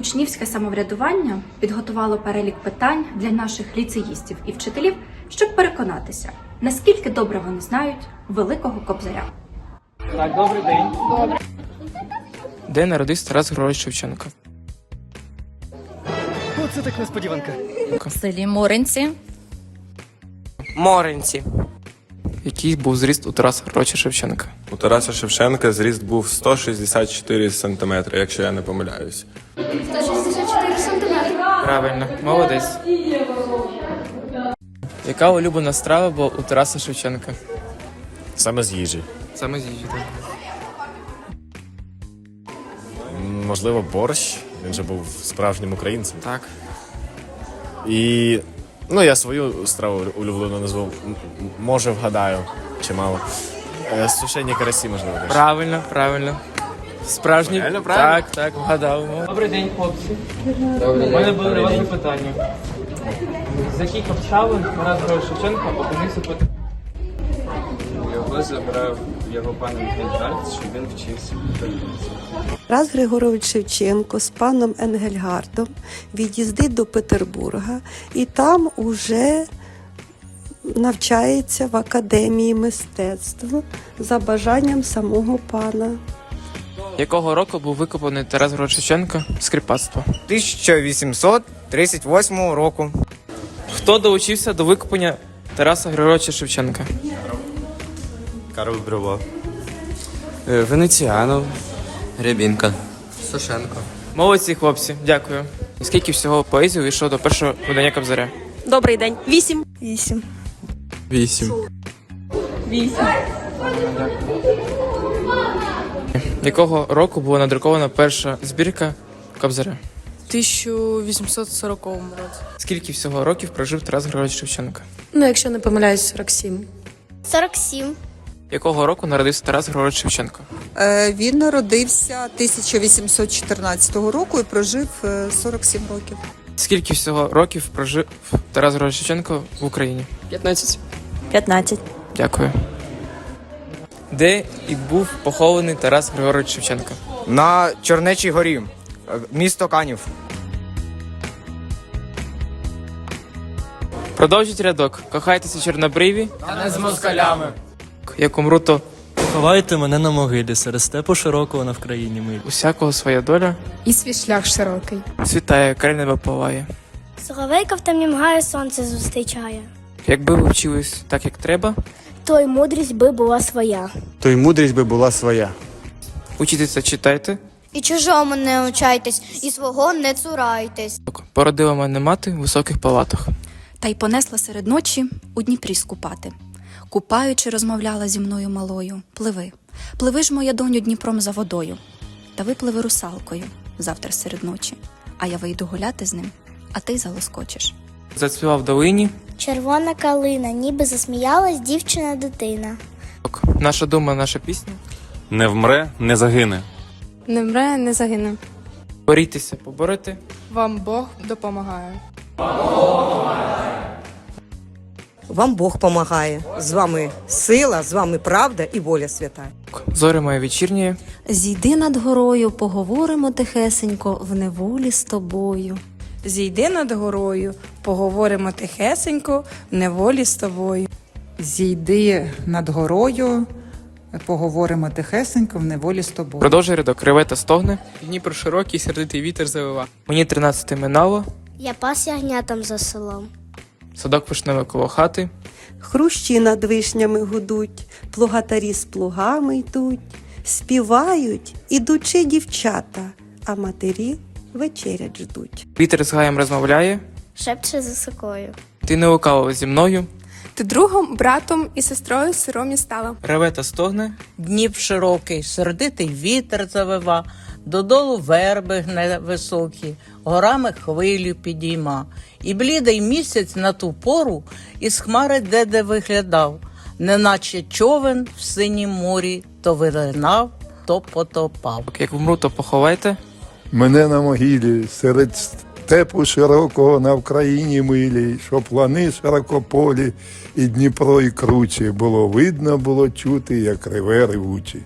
Учнівське самоврядування підготувало перелік питань для наших ліцеїстів і вчителів, щоб переконатися, наскільки добре вони знають великого кобзаря. Так, добрий день. Де народився Тарас Григорович Шевченко? Оце так несподіванка. В селі Моринці. Моренці. Який був зріст у Тараса Григоровича Шевченка? У Тараса Шевченка зріст був 164 сантиметри, якщо я не помиляюсь. Правильно, молодець. Яка улюблена страва була у Тараса Шевченка? Саме з їжі. Саме з їжі. так. Можливо, борщ. Він же був справжнім українцем. Так. І ну, я свою страву улюблену назву. М- Може, вгадаю, чимало. Е, Сушені карасі, можливо. теж. Правильно, правильно. Справжній. Правильно, правильно? Так, так, вгадав. Добрий день, хлопці. Добрий У мене були до вас запитання. За яких обставин Тарас Григорович Шевченко опинився під Забрав його пан Генджальд, що він вчився. Тарас Григорович Шевченко з паном Енгельгардом від'їздить до Петербурга і там уже навчається в академії мистецтв за бажанням самого пана. якого року був викопаний Тарас Григорович Шевченко з кріпацтва? 1838 року. Хто долучився до викопання Тараса Григоровича Шевченка? Карл Брюло. Венеціанов. Рябінка. Сушенко. Молодці, хлопці, дякую. І скільки всього поезії увійшло до першого видання Кобзаря? Добрий день. Вісім. Вісім. Вісім. Якого року була надрукована перша збірка Кобзаря? 1840 році. Скільки всього років прожив Тарас Григорович Шевченко? Ну, якщо не помиляюсь, 47. 47. Якого року народився Тарас Григорович Шевченко? Е, Він народився 1814 року і прожив е, 47 років. Скільки всього років прожив Тарас Григорович Шевченко в Україні? 15. 15. Дякую. Де і був похований Тарас Григорович Шевченко? На Чорнечій горі. е, Місто Канів. Продовжіть рядок. Кохайтеся чорнобриві, А не з москалями. Як умру, то Ховайте мене на могилі серед степу широкого на Вкраїні милі. усякого своя доля. І свій шлях широкий. Світає, край неба палає. Соловейка в темнім гаю сонце зустрічає. Якби ви вчились так, як треба, То й мудрість би була своя. То й мудрість би була своя. учитися читайте. І чужому не учайтесь, і свого не цурайтесь. Породила мене мати в високих палатах. Та й понесла серед ночі у Дніпрі скупати. Купаючи, розмовляла зі мною малою. Пливи, пливи ж, моя доню, Дніпром за водою. Та випливи русалкою завтра серед ночі. А я вийду гуляти з ним, а ти залоскочиш. Зацвіла долині. Червона калина, ніби засміялась дівчина дитина. Наша дума, наша пісня. Не вмре, не загине. Не мре, не загине. Борітеся, поборете. Вам Бог допомагає. Вам Бог помагає. З вами сила, з вами правда і воля свята. Зоре моє вечірнє. Зійди над горою, поговоримо тихесенько в неволі з тобою. Зійди над горою, поговоримо тихесенько в неволі з тобою. Зійди над горою, поговоримо тихесенько в неволі з тобою. Продовжуй рядок. Реве та стогне. Дніпро широкий, сердитий вітер завива. Мені тринадцяте минало. Я пас ягнятам за селом. Садок вишневий коло хати. Хрущі над вишнями гудуть, плугатарі з плугами йдуть, співають, ідучи дівчата, а матері вечерять ждуть. Вітер з гаєм розмовляє. Шепче за сокою. Ти не лукавив зі мною. Ти другом, братом і сестрою сиромі стала. Реве та стогне. Дніп широкий, сердитий вітер завива, додолу верби гне високі, горами хвилю підійма. І блідий місяць на ту пору із хмари де-де виглядав, неначе човен в синім морі то виринав, то потопав. Як вмру, то поховайте. Мене на могилі серед степу широкого на Вкраїні милій, що плани широкополі, і Дніпро і кручі було видно, було чути, як реве ревучі.